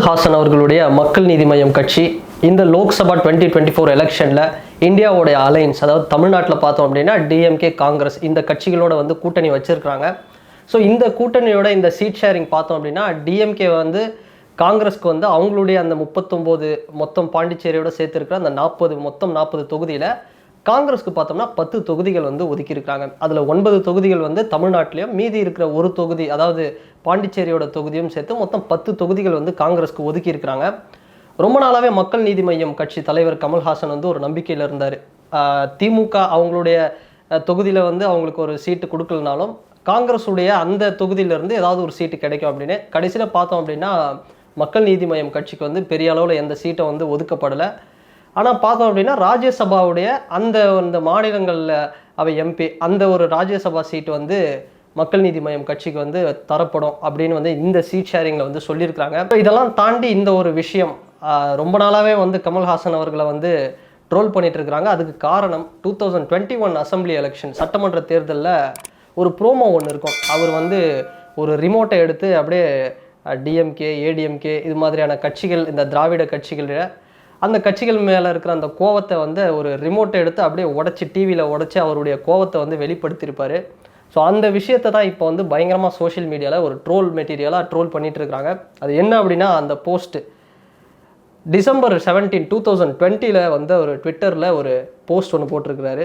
கமல்ஹாசன் அவர்களுடைய மக்கள் நீதி மய்யம் கட்சி இந்த லோக்சபா டுவெண்ட்டி டுவெண்ட்டி ஃபோர் எலெக்ஷனில் இந்தியாவுடைய அலைன்ஸ் அதாவது தமிழ்நாட்டில் பார்த்தோம் அப்படின்னா டிஎம்கே காங்கிரஸ் இந்த கட்சிகளோட வந்து கூட்டணி வச்சுருக்காங்க ஸோ இந்த கூட்டணியோட இந்த சீட் ஷேரிங் பார்த்தோம் அப்படின்னா டிஎம்கே வந்து காங்கிரஸ்க்கு வந்து அவங்களுடைய அந்த முப்பத்தொம்போது மொத்தம் பாண்டிச்சேரியோட சேர்த்துருக்கிற அந்த நாற்பது மொத்தம் நாற்பது தொகுதியில் காங்கிரஸ்க்கு பார்த்தோம்னா பத்து தொகுதிகள் வந்து ஒதுக்கியிருக்காங்க அதில் ஒன்பது தொகுதிகள் வந்து தமிழ்நாட்டிலையும் மீதி இருக்கிற ஒரு தொகுதி அதாவது பாண்டிச்சேரியோட தொகுதியும் சேர்த்து மொத்தம் பத்து தொகுதிகள் வந்து காங்கிரஸ்க்கு ஒதுக்கியிருக்கிறாங்க. ரொம்ப நாளாகவே மக்கள் நீதி மையம் கட்சி தலைவர் கமல்ஹாசன் வந்து ஒரு நம்பிக்கையில் இருந்தார். திமுக அவங்களுடைய தொகுதியில் வந்து அவங்களுக்கு ஒரு சீட்டு கொடுக்கலனாலும் காங்கிரஸுடைய அந்த தொகுதியிலேருந்து ஏதாவது ஒரு சீட்டு கிடைக்கும் அப்படின்னு கடைசியில் பார்த்தோம் அப்படின்னா மக்கள் நீதி மையம் கட்சிக்கு வந்து பெரிய அளவில் எந்த சீட்டை வந்து ஒதுக்கப்படலை. ஆனால் பார்த்தோம் அப்படின்னா ராஜ்யசபாவுடைய அந்த அந்த மாநிலங்களில் அவை எம்பி அந்த ஒரு ராஜ்யசபா சீட்டு வந்து மக்கள் நீதி மையம் கட்சிக்கு வந்து தரப்படும் அப்படின்னு வந்து இந்த சீட் ஷேரிங்கில் வந்து சொல்லியிருக்கிறாங்க. இப்போ இதெல்லாம் தாண்டி இந்த ஒரு விஷயம் ரொம்ப நாளாகவே வந்து கமல்ஹாசன் அவர்களை வந்து ட்ரோல் பண்ணிட்டு இருக்கிறாங்க அதுக்கு காரணம் two thousand twenty one assembly election சட்டமன்ற தேர்தலில் ஒரு ப்ரோமோ ஒன்று இருக்கும். அவர் வந்து ஒரு ரிமோட்டை எடுத்து அப்படியே டிஎம்கே ஏடிஎம்கே இது மாதிரியான கட்சிகள் இந்த திராவிட கட்சிகளில் அந்த கட்சிகள் மேலே இருக்கிற அந்த கோவத்தை வந்து ஒரு ரிமோட்டை எடுத்து அப்படியே உடச்சி டிவியில் உடச்சி அவருடைய கோவத்தை வந்து வெளிப்படுத்தியிருப்பார். ஸோ அந்த விஷயத்தை தான் இப்போ வந்து பயங்கரமாக சோஷியல் மீடியாவில் ஒரு ட்ரோல் மெட்டீரியலாக ட்ரோல் பண்ணிகிட்ருக்கிறாங்க அது என்ன அப்படின்னா அந்த post December seventeen two thousand டுவெண்ட்டியில் வந்து ஒரு ட்விட்டரில் ஒரு போஸ்ட் ஒன்று போட்டிருக்கிறாரு.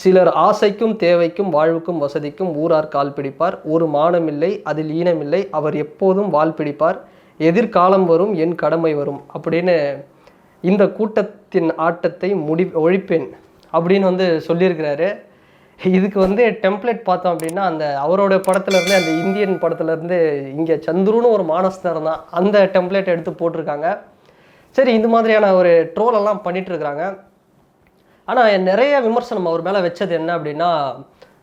சிலர் ஆசைக்கும் தேவைக்கும் வாழ்வுக்கும் வசதிக்கும் ஊரார் கால் பிடிப்பார். ஒரு மானமில்லை அதில் ஈனமில்லை அவர் எப்போதும் வால் பிடிப்பார். எதிர்காலம் வரும் என் கடமை வரும். அப்படின்னு இந்த கூட்டத்தின் ஆட்டத்தை முடி ஒழிப்பேன் அப்படின்னு வந்து சொல்லியிருக்கிறாரு. இதுக்கு வந்து டெம்ப்ளேட் பார்த்தோம் அப்படின்னா அந்த அவரோட படத்துலேருந்து அந்த இந்தியன் படத்துலேருந்து இங்கே சந்துருன்னு ஒரு மானஸ்தர் தான் அந்த டெம்ப்ளேட் எடுத்து போட்டிருக்காங்க. சரி இந்த மாதிரியான ஒரு ட்ரோலெல்லாம் பண்ணிகிட்ருக்குறாங்க ஆனால் நிறைய விமர்சனம் அவர் மேலே வச்சது என்ன அப்படின்னா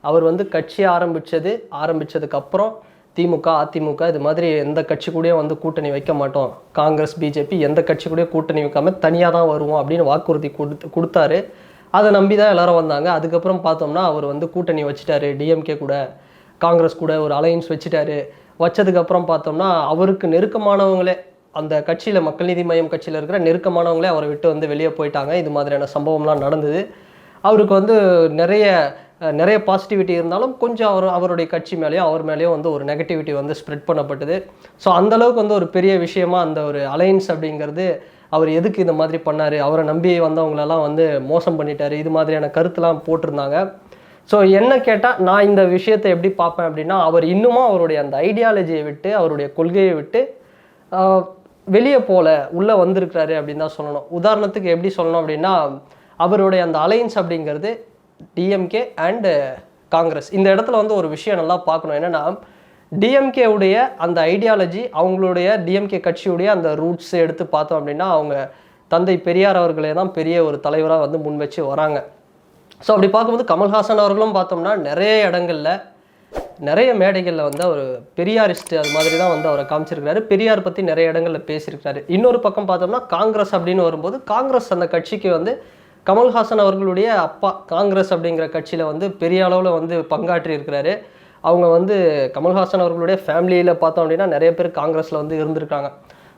அவர் வந்து கட்சி ஆரம்பித்தது ஆரம்பித்ததுக்கப்புறம் திமுக அதிமுக இது மாதிரி எந்த கட்சி கூடயும் வந்து கூட்டணி வைக்க மாட்டோம். காங்கிரஸ் பிஜேபி எந்த கட்சி கூடயும் கூட்டணி வைக்காமல் தனியாக தான் வருவோம் அப்படின்னு வாக்குறுதி கொடுத்து கொடுத்தாரு. அதை நம்பி தான் எல்லாரும் வந்தாங்க. அதுக்கப்புறம் பார்த்தோம்னா அவர் வந்து கூட்டணி வச்சுட்டாரு. டிஎம்கே கூட காங்கிரஸ் கூட ஒரு அலையன்ஸ் வச்சுட்டாரு. வச்சதுக்கப்புறம் பார்த்தோம்னா அவருக்கு நெருக்கமானவங்களே அந்த கட்சியில் மக்கள் நீதி மையம் கட்சியில் இருக்கிற நெருக்கமானவங்களே அவரை விட்டு வந்து வெளியே போயிட்டாங்க. இது மாதிரியான சம்பவம்லாம் நடந்தது. அவருக்கு வந்து நிறைய நிறைய பாசிட்டிவிட்டி இருந்தாலும் கொஞ்சம் அவர் அவருடைய கட்சி மேலேயும் அவர் மேலேயும் வந்து ஒரு நெகட்டிவிட்டி வந்து ஸ்ப்ரெட் பண்ணப்பட்டது. ஸோ அந்தளவுக்கு வந்து ஒரு பெரிய விஷயமா அந்த ஒரு அலையன்ஸ் அப்படிங்கிறது அவர் எதுக்கு இந்த மாதிரி பண்ணார்? அவரை நம்பி வந்தவங்களெல்லாம் வந்து மோசம் பண்ணிட்டார். இது மாதிரியான கருத்துலாம் போட்டிருந்தாங்க. ஸோ என்ன கேட்டால் நான் இந்த விஷயத்தை எப்படி பார்ப்பேன் அப்படின்னா அவர் இன்னுமும் அவருடைய அந்த ஐடியாலஜியை விட்டு அவருடைய கொள்கையை விட்டு வெளியே போல உள்ளே வந்திருக்கிறாரு அப்படின்னு தான் சொல்லணும். உதாரணத்துக்கு எப்படி சொல்லணும் அப்படின்னா அவருடைய அந்த அலையன்ஸ் அப்படிங்கிறது டிஎம்கே அண்டு காங்கிரஸ் இந்த இடத்துல வந்து ஒரு விஷயம் நல்லா பார்க்கணும். என்னென்னா டிஎம்கே உடைய அந்த ஐடியாலஜி அவங்களுடைய டிஎம்கே கட்சியுடைய அந்த ரூட்ஸ் எடுத்து பார்த்தோம் அப்படின்னா அவங்க தந்தை பெரியார் அவர்களே தான் பெரிய ஒரு தலைவராக வந்து முன் வச்சு வராங்க. ஸோ அப்படி பார்க்கும்போது கமல்ஹாசன் அவர்களும் பார்த்தோம்னா நிறைய இடங்களில் நிறைய மேடைகளில் வந்து அவர் பெரியாரிஸ்ட் அது மாதிரி தான் வந்து அவரை காமிச்சிருக்கிறாரு. பெரியார் பற்றி நிறைய இடங்களில் பேசியிருக்கிறாரு. இன்னொரு பக்கம் பார்த்தோம்னா காங்கிரஸ் அப்படின்னு வரும்போது காங்கிரஸ் அந்த கட்சிக்கு வந்து கமல்ஹாசன் அவர்களுடைய அப்பா காங்கிரஸ் அப்படிங்கிற கட்சியில் வந்து பெரிய அளவில் வந்து பங்காற்றி இருக்கிறாரு அவங்க வந்து கமல்ஹாசன் அவர்களுடைய ஃபேமிலியில் பார்த்தோம் அப்படின்னா நிறைய பேர் காங்கிரஸில் வந்து இருந்திருக்காங்க.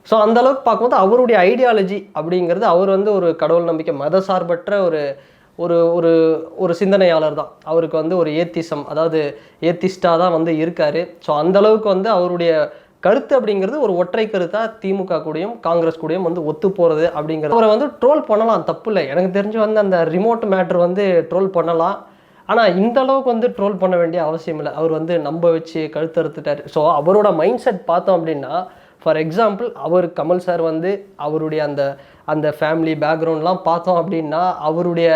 ஸோ அந்த அளவுக்கு பார்க்கும்போது அவருடைய ஐடியாலஜி அப்படிங்கிறது அவர் வந்து ஒரு கடவுள் நம்பிக்கை மத சார்பற்ற ஒரு ஒரு ஒரு ஒரு சிந்தனையாளர் தான். அவருக்கு வந்து ஒரு ஏத்திசம் அதாவது ஏத்திஸ்டாக தான் வந்து இருக்காரு. ஸோ அந்த அளவுக்கு வந்து அவருடைய கருத்து அப்படிங்கிறது ஒரு ஒற்றை கருத்தா திமுக கூடயும் காங்கிரஸ் கூடயும் வந்து ஒத்து போகிறது அப்படிங்கிறது. அவரை வந்து ட்ரோல் பண்ணலாம் தப்பு இல்லை. எனக்கு தெரிஞ்சு வந்து அந்த ரிமோட் மேட்ரு வந்து ட்ரோல் பண்ணலாம். ஆனால் இந்த அளவுக்கு வந்து ட்ரோல் பண்ண வேண்டிய அவசியம் இல்லை. அவர் வந்து நம்ப வச்சு கழுத்தறுத்துட்டார் ஸோ அவரோட மைண்ட் செட் பார்த்தோம் அப்படின்னா ஃபார் எக்ஸாம்பிள் அவர் கமல் சார் வந்து அவருடைய அந்த அந்த ஃபேமிலி பேக்ரவுண்ட்லாம் பார்த்தோம் அப்படின்னா அவருடைய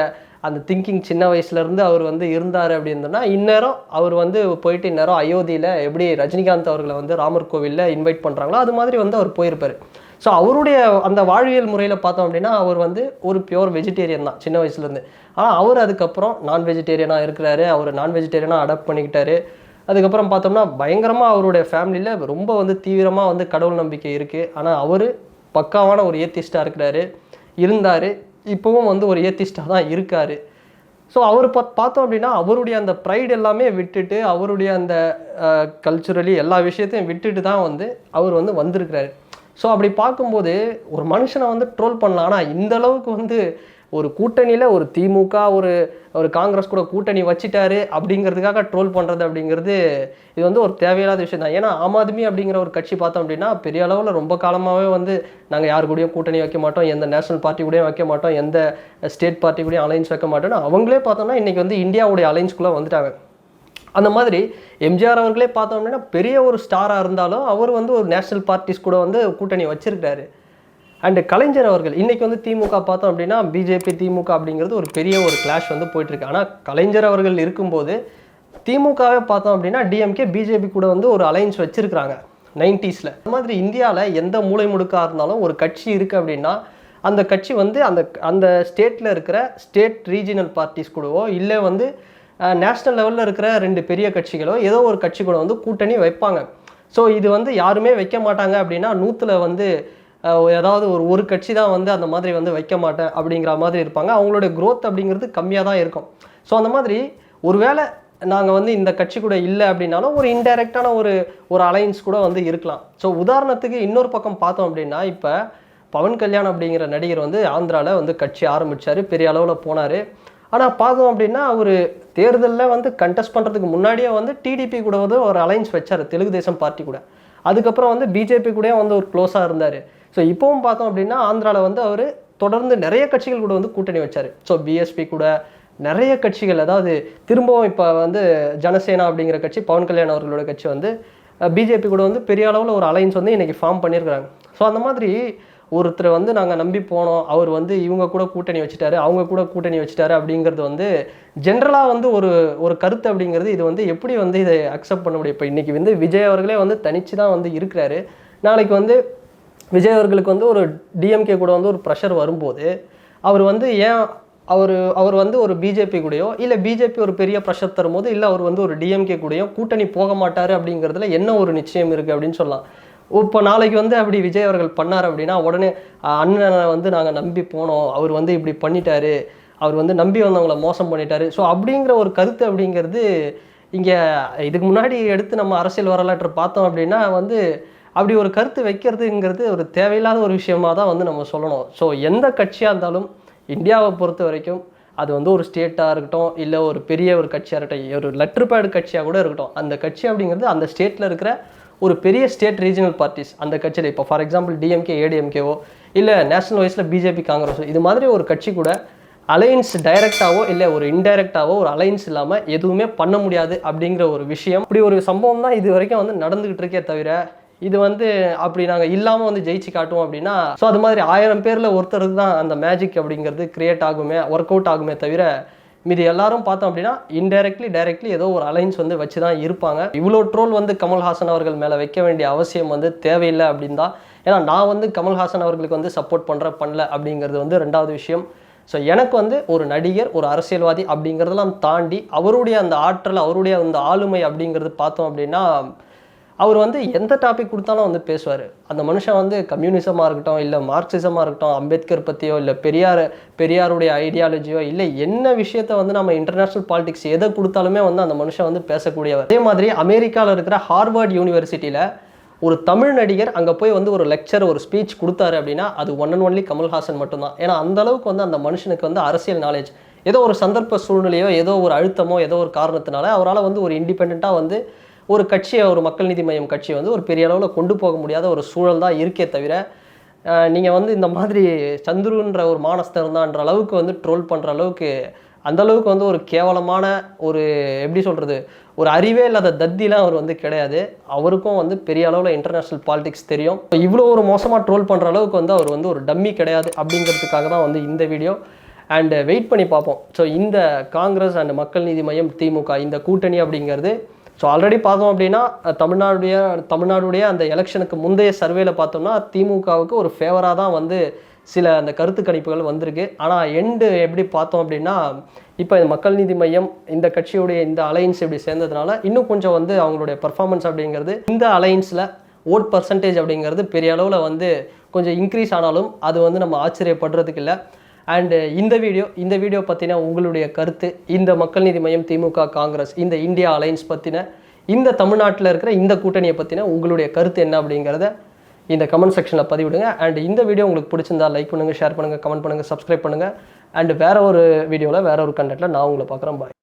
அந்த திங்கிங் சின்ன வயசுலேருந்து அவர் வந்து இருந்தார் அப்படின்னா இந்நேரம் அவர் வந்து போயிட்டு இந்நேரம் அயோத்தியில் எப்படி ரஜினிகாந்த் அவர்களை வந்து ராமர் கோவிலில் இன்வைட் பண்ணுறாங்களோ அது மாதிரி வந்து அவர் போயிருப்பார். ஸோ அவருடைய அந்த வாழ்வியல் முறையில் பார்த்தோம் அப்படின்னா அவர் வந்து ஒரு பியோர் வெஜிடேரியன் தான் சின்ன வயசுலேருந்து. ஆனால் அவர் அதுக்கப்புறம் நான் வெஜிடேரியனாக இருக்கிறாரு அவர் நான் வெஜிடேரியனாக அடாப்ட் பண்ணிக்கிட்டாரு. அதுக்கப்புறம் பார்த்தோம்னா பயங்கரமாக அவருடைய ஃபேமிலியில் ரொம்ப வந்து தீவிரமாக வந்து கடவுள் நம்பிக்கை இருக்குது ஆனால் அவர் பக்காவான ஒரு ஏத்திஸ்டாக இருக்கிறாரு. இருந்தார். இப்போவும் வந்து ஒரு ஏத்திஸ்டாக தான் இருக்கார். ஸோ அவர் பா பார்த்தோம் அப்படின்னா அவருடைய அந்த ப்ரைடு எல்லாமே விட்டுட்டு அவருடைய அந்த கல்ச்சுரலி எல்லா விஷயத்தையும் விட்டுட்டு தான் வந்து அவர் வந்து வந்திருக்கிறாரு. ஸோ அப்படி பார்க்கும்போது ஒரு மனுஷனை வந்து ட்ரோல் பண்ணலாம். ஆனால் இந்த அளவுக்கு வந்து ஒரு கூட்டணியில் ஒரு திமுக ஒரு ஒரு காங்கிரஸ் கூட கூட்டணி வச்சிட்டாரு அப்படிங்கிறதுக்காக ட்ரோல் பண்ணுறது அப்படிங்கிறது இது வந்து ஒரு தேவையில்லாத விஷயம் தான். ஏன்னா ஆம் ஆத்மி அப்படிங்கிற ஒரு கட்சி பார்த்தோம் அப்படின்னா பெரிய அளவில் ரொம்ப காலமாகவே வந்து நாங்கள் யார் கூடயும் கூட்டணி வைக்க மாட்டோம் எந்த நேஷனல் பார்ட்டி கூடயும் வைக்க மாட்டோம் எந்த ஸ்டேட் பார்ட்டி கூடயும் அலைன்ஸ் வைக்க மாட்டோம்னா அவங்களே பார்த்தோம்னா இன்றைக்கி வந்து இந்தியாவுடைய அலைன்ஸ்குள்ளே வந்துட்டாங்க. அந்த மாதிரி எம்ஜிஆர் அவர்களே பார்த்தோம் அப்படின்னா பெரிய ஒரு ஸ்டாராக இருந்தாலும் அவர் வந்து ஒரு நேஷனல் பார்ட்டிஸ் கூட வந்து கூட்டணி வச்சுருக்காரு அண்டு கலைஞர் அவர்கள் இன்னைக்கு வந்து திமுக பார்த்தோம் அப்படின்னா பிஜேபி திமுக அப்படிங்கிறது ஒரு பெரிய ஒரு கிளாஷ் வந்து போயிட்டுருக்கு. ஆனால் கலைஞர் அவர்கள் இருக்கும்போது திமுகவே பார்த்தோம் அப்படின்னா டிஎம்கே பிஜேபி கூட வந்து ஒரு அலைன்ஸ் வச்சுருக்கிறாங்க நைன்டிஸில் அந்த மாதிரி இந்தியாவில் எந்த மூலை முடுக்காக இருந்தாலும் ஒரு கட்சி இருக்குது அப்படின்னா அந்த கட்சி வந்து அந்த அந்த ஸ்டேட்டில் இருக்கிற ஸ்டேட் ரீஜினல் பார்ட்டிஸ் கூடவோ இல்லை வந்து நேஷ்னல் லெவலில் இருக்கிற ரெண்டு பெரிய கட்சிகளோ ஏதோ ஒரு கட்சி கூட வந்து கூட்டணி வைப்பாங்க. ஸோ இது வந்து யாருமே வைக்க மாட்டாங்க அப்படின்னா நூற்றில் வந்து ஏதாவது ஒரு ஒரு கட்சி தான் வந்து அந்த மாதிரி வந்து வைக்க மாட்டேன் அப்படிங்கிற மாதிரி இருப்பாங்க. அவங்களுடைய க்ரோத் அப்படிங்கிறது கம்மியாக தான் இருக்கும். ஸோ அந்த மாதிரி ஒருவேளை நாங்கள் வந்து இந்த கட்சி கூட இல்லை அப்படின்னாலும் ஒரு இன்டைரக்டான ஒரு ஒரு அலைன்ஸ் கூட வந்து இருக்கலாம். ஸோ உதாரணத்துக்கு இன்னொரு பக்கம் பார்த்தோம் அப்படின்னா இப்போ பவன் கல்யாண் அப்படிங்கிற நடிகர் வந்து ஆந்திராவில் வந்து கட்சி ஆரம்பித்தார் பெரிய அளவில் போனார். ஆனால் பார்த்தோம் அப்படின்னா அவர் தேர்தலில் வந்து கண்டெஸ்ட் பண்ணுறதுக்கு முன்னாடியே வந்து டிடிபி கூட வந்து ஒரு அலைன்ஸ் வச்சார் தெலுங்கு தேசம் பார்ட்டி கூட. அதுக்கப்புறம் வந்து பிஜேபி கூட வந்து ஒரு க்ளோஸாக இருந்தார். ஸோ இப்போவும் பார்த்தோம் அப்படின்னா ஆந்திராவில் வந்து அவர் தொடர்ந்து நிறைய கட்சிகள் கூட வந்து கூட்டணி வச்சார். ஸோ பிஎஸ்பி கூட நிறைய கட்சிகள் அதாவது திரும்பவும் இப்போ வந்து ஜனசேனா அப்படிங்கிற கட்சி பவன் கல்யாண் அவர்களோட கட்சி வந்து பிஜேபி கூட வந்து பெரிய அளவில் ஒரு அலைன்ஸ் வந்து இன்றைக்கி ஃபார்ம் பண்ணியிருக்கிறாங்க. ஸோ அந்த மாதிரி ஒருத்தரை வந்து நாங்கள் நம்பி போனோம். அவர் வந்து இவங்க கூட கூட்டணி வச்சுட்டாரு அவங்க கூட கூட்டணி வச்சுட்டாரு அப்படிங்கிறது வந்து ஜென்ரலாக வந்து ஒரு ஒரு கருத்து அப்படிங்கிறது இது வந்து எப்படி வந்து இதை அக்செப்ட் பண்ண முடியும்? இப்போ இன்றைக்கி வந்து விஜய் அவர்களே வந்து தனிச்சு தான் வந்து இருக்கிறாரு. நாளைக்கு வந்து விஜய் அவர்களுக்கு வந்து ஒரு டிஎம்கே கூட வந்து ஒரு ப்ரெஷர் வரும்போது அவர் வந்து ஏன் அவர் அவர் வந்து ஒரு பிஜேபி கூடயோ இல்லை பிஜேபி ஒரு பெரிய ப்ரெஷர் தரும்போது இல்லை அவர் வந்து ஒரு டிஎம்கே கூடயோ கூட்டணி போக மாட்டார் அப்படிங்கிறதுல என்ன ஒரு நிச்சயம் இருக்குது அப்படின்னு சொல்லலாம். இப்போ நாளைக்கு வந்து அப்படி விஜய் அவர்கள் பண்ணார் அப்படின்னா உடனே அண்ணனை வந்து நாங்கள் நம்பி போனோம். அவர் வந்து இப்படி பண்ணிட்டாரு. அவர் வந்து நம்பி வந்தவங்கள மோசம் பண்ணிட்டாரு. ஸோ அப்படிங்கிற ஒரு கருத்து அப்படிங்கிறது இங்கே இதுக்கு முன்னாடி எடுத்து நம்ம அரசியல் வரலாற்றை பார்த்தோம் அப்படின்னா வந்து அப்படி ஒரு கருத்து வைக்கிறதுங்கிறது ஒரு தேவையில்லாத ஒரு விஷயமாக தான் வந்து நம்ம சொல்லணும். ஸோ எந்த கட்சியாக இருந்தாலும் இந்தியாவை பொறுத்த வரைக்கும் அது வந்து ஒரு ஸ்டேட்டாக இருக்கட்டும் இல்லை ஒரு பெரிய ஒரு கட்சியாக இருக்கட்டும் ஒரு லெட்டர் பேடு கட்சியாக கூட இருக்கட்டும். அந்த கட்சி அப்படிங்கிறது அந்த ஸ்டேட்டில் இருக்கிற ஒரு பெரிய ஸ்டேட் ரீஜனல் பார்ட்டிஸ் அந்த கட்சியில் இப்போ ஃபார் எக்ஸாம்பிள் டிஎம்கே ஏடிஎம்கேவோ இல்லை நேஷனல் வைஸில் பிஜேபி காங்கிரஸோ இது மாதிரி ஒரு கட்சி கூட அலைன்ஸ் டைரக்டாவோ இல்லை ஒரு இன்டைரக்டாவோ ஒரு அலைன்ஸ் இல்லாமல் எதுவுமே பண்ண முடியாது அப்படிங்கிற ஒரு விஷயம். இப்படி ஒரு சம்பவம் தான் இது வரைக்கும் வந்து நடந்துகிட்டு இருக்கே தவிர இது வந்து அப்படி நாங்கள் இல்லாமல் வந்து ஜெயிச்சு காட்டுவோம் அப்படின்னா ஸோ அது மாதிரி ஆயிரம் பேரில் ஒருத்தருக்கு தான் அந்த மேஜிக் அப்படிங்கிறது கிரியேட் ஆகுமே ஒர்க் அவுட் ஆகுமே தவிர மீதி எல்லாரும் பார்த்தோம் அப்படின்னா இன்டெரக்ட்லி டைரக்ட்லி ஏதோ ஒரு அலைன்ஸ் வந்து வச்சு தான் இருப்பாங்க. இவ்வளோ ட்ரோல் வந்து கமல்ஹாசன் அவர்கள் மேலே வைக்க வேண்டிய அவசியம் வந்து தேவையில்லை அப்படின்னு தான் ஏன்னா நான் வந்து கமல்ஹாசன் அவர்களுக்கு வந்து சப்போர்ட் பண்ணுற பண்ணல அப்படிங்கிறது வந்து ரெண்டாவது விஷயம். ஸோ எனக்கு வந்து ஒரு நடிகர் ஒரு அரசியல்வாதி அப்படிங்கிறதெல்லாம் தாண்டி அவருடைய அந்த ஆற்றல் அவருடைய அந்த ஆளுமை அப்படிங்கிறது பார்த்தோம் அப்படின்னா அவர் வந்து எந்த டாபிக் கொடுத்தாலும் வந்து பேசுவார். அந்த மனுஷன் வந்து கம்யூனிசமாக இருக்கட்டும் இல்லை மார்க்சிசமாக இருக்கட்டும் அம்பேத்கர் பற்றியோ இல்லை பெரியார் பெரியாருடைய ஐடியாலஜியோ இல்லை என்ன விஷயத்த வந்து நம்ம இன்டர்நேஷ்னல் பாலிடிக்ஸ் எதை கொடுத்தாலுமே வந்து அந்த மனுஷன் வந்து பேசக்கூடியவர். அதே மாதிரி அமெரிக்காவில் இருக்கிற ஹார்வர்ட் யூனிவர்சிட்டியில் ஒரு தமிழ் நடிகர் அங்கே போய் வந்து ஒரு லெக்சர் ஒரு ஸ்பீச் கொடுத்தாரு அப்படின்னா அது ஒன் அண்ட் ஒன்லி கமல்ஹாசன் மட்டும்தான். ஏன்னா அந்த அளவுக்கு வந்து அந்த மனுஷனுக்கு வந்து அரசியல் நாலேஜ் ஏதோ ஒரு சந்தர்ப்ப சூழ்நிலையோ ஏதோ ஒரு அழுத்தமோ ஏதோ ஒரு காரணத்தினால அவரால் வந்து ஒரு இண்டிபெண்ட்டாக வந்து ஒரு கட்சியை ஒரு மக்கள் நீதி மையம் கட்சியை வந்து ஒரு பெரிய அளவில் கொண்டு போக முடியாத ஒரு சூழல் தான் இருக்கே தவிர நீங்கள் வந்து இந்த மாதிரி சந்துருன்ற ஒரு மானஸ்தர் தான்ன்ற அளவுக்கு வந்து ட்ரோல் பண்ணுற அளவுக்கு அந்த அளவுக்கு வந்து ஒரு கேவலமான ஒரு எப்படி சொல்கிறது ஒரு அறிவே இல்லாத தத்திலாம் அவர் வந்து கிடையாது. அவருக்கும் வந்து பெரிய அளவில் இன்டர்நேஷ்னல் பாலிடிக்ஸ் தெரியும். இவ்வளோ ஒரு மோசமாக ட்ரோல் பண்ணுற அளவுக்கு வந்து அவர் வந்து ஒரு டம்மி கிடையாது அப்படிங்கிறதுக்காக தான் வந்து இந்த வீடியோ. அண்டு வெயிட் பண்ணி பார்ப்போம். ஸோ இந்த காங்கிரஸ் அண்ட் மக்கள் நீதி மையம் திமுக இந்த கூட்டணி அப்படிங்கிறது ஸோ ஆல்ரெடி பார்த்தோம் அப்படின்னா தமிழ்நாடுடைய தமிழ்நாடுடைய அந்த எலெக்ஷனுக்கு முந்தைய சர்வேல பார்த்தோம்னா திமுகவுக்கு ஒரு ஃபேவராக தான் வந்து சில அந்த கருத்து கணிப்புகள் வந்திருக்கு. ஆனால் எண்டு எப்படி பார்த்தோம் அப்படின்னா இப்போ மக்கள் நீதி மையம் இந்த கட்சியுடைய இந்த அலைன்ஸ் இப்படி சேர்ந்ததுனால இன்னும் கொஞ்சம் வந்து அவங்களுடைய பர்ஃபார்மன்ஸ் அப்படிங்கிறது இந்த அலைன்ஸில் ஓட் பர்சன்டேஜ் அப்படிங்கிறது பெரிய அளவில் வந்து கொஞ்சம் இன்க்ரீஸ் ஆனாலும் அது வந்து நம்ம ஆச்சரியப்படுறதுக்கு இல்லை. அண்டு uh, இந்த வீடியோ இந்த வீடியோ பற்றின உங்களுடைய கருத்து இந்த மக்கள் நீதி மையம் திமுக காங்கிரஸ் இந்த இந்தியா அலைன்ஸ் பற்றின இந்த தமிழ்நாட்டில் இருக்கிற இந்த கூட்டணியை பற்றின உங்களுடைய கருத்து என்ன அப்படிங்கிறத இந்த கமெண்ட் செக்ஷனில் பதிவிடுங்க. அண்ட் இந்த வீடியோ உங்களுக்கு பிடிச்சிருந்தா லைக் பண்ணுங்கள் ஷேர் பண்ணுங்கள் கமெண்ட் பண்ணுங்கள் சப்ஸ்கிரைப் பண்ணுங்கள் அண்ட் வேற ஒரு வீடியோவில் வேற ஒரு கண்டென்ட்டில் நான் உங்களை பார்க்குறேன். பாய்